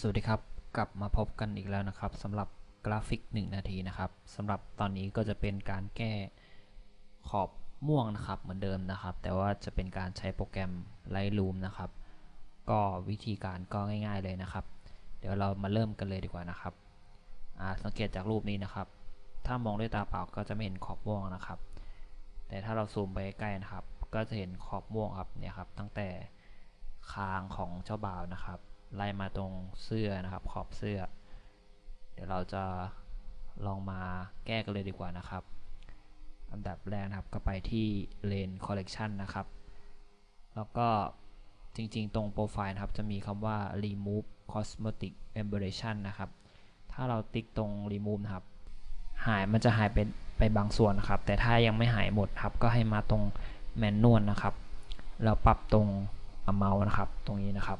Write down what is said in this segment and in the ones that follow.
สวัสดีครับ กลับมาพบกันอีกแล้วนะครับสำหรับกราฟิก 1 นาทีนะครับสำหรับตอนนี้ก็จะเป็นการแก้ขอบม่วงนะครับเหมือนเดิมนะครับ แต่ว่าจะเป็นการใช้โปรแกรม Lightroom นะครับ ก็วิธีการก็ง่ายๆเลยนะครับ เดี๋ยวเรามาเริ่มกันเลยดีกว่านะครับสังเกตจากรูปนี้นะครับ ถ้ามองด้วยตาเปล่าก็จะไม่เห็นขอบม่วงนะครับ แต่ถ้าเราซูมไปใกล้นะครับ ก็จะเห็นขอบม่วงครับเนี่ยครับตั้งแต่คางของเจ้าบ่าวนะครับ ไล่มาตรงเสื้อนะครับ ขอบเสื้อ เดี๋ยวเราจะลองมาแก้กันเลยดีกว่านะครับ อันดับแรกนะครับก็ไปที่ Lane Collection นะครับ แล้วก็จริงๆ ตรงโปรไฟล์นะครับ จะมีคำว่า remove cosmetic aberration นะครับ ถ้าเราติ๊กตรง remove นะครับ หายมันจะหายไปไปบางส่วนนะครับ แต่ถ้ายังไม่หายหมดครับ ก็ให้มาตรง manual นะครับ แล้วปรับตรง amount นะครับ ตรงนี้นะครับ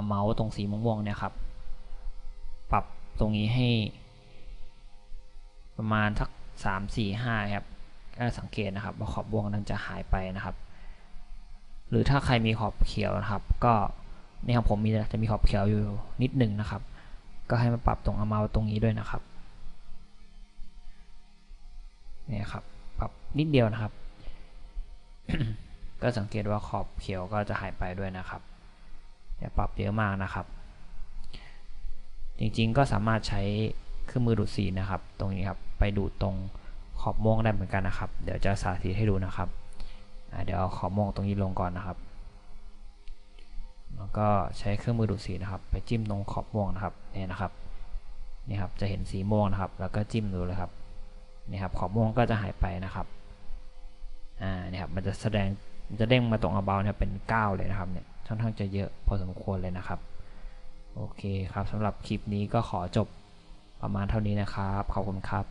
เอาเมาส์ตรงสีม่วงๆเนี่ยครับ ปรับตรงนี้ให้ ประมาณสักสามสี่ห้าครับก็สังเกตนะครับว่าขอบวงนั้นจะหายไปนะครับ หรือถ้าใครมีขอบเขียวนะครับ ก็นี่ครับผมมีจะมีขอบเขียวอยู่นิดหนึ่งนะครับ ก็ให้มาปรับตรงเอาเมาส์ตรงนี้ด้วยนะครับนี่ครับปรับนิดเดียวนะครับ ก็สังเกตว่าขอบเขียวก็จะหายไปด้วยนะครับ อย่าปรับเยอะมากนะครับ จริงๆก็สามารถใช้เครื่องมือดูดสีนะครับ ตรงนี้ครับไปดูดตรงขอบม่วงได้เหมือนกันนะครับ เดี๋ยวจะสาธิตให้ดูนะครับเดี๋ยวเอาขอบม่วงตรงนี้ลงก่อนนะครับ แล้วก็ใช้เครื่องมือดูดสีนะครับ ไปจิ้มตรงขอบม่วงนะครับนี่นะครับนี่ครับจะเห็นสีม่วงนะครับ แล้วก็จิ้มดูเลยครับนี่ครับขอบม่วงก็จะหายไปนะครับอ่านี่ครับมันจะแสดงมันจะเด้งมาตรง about เนี่ยเป็น 9 เลยนะครับเนี่ย ค่อนข้างจะเยอะพอสมควรเลยนะครับ โอเคครับสำหรับคลิปนี้ก็ขอจบประมาณเท่านี้นะครับ ขอบคุณครับ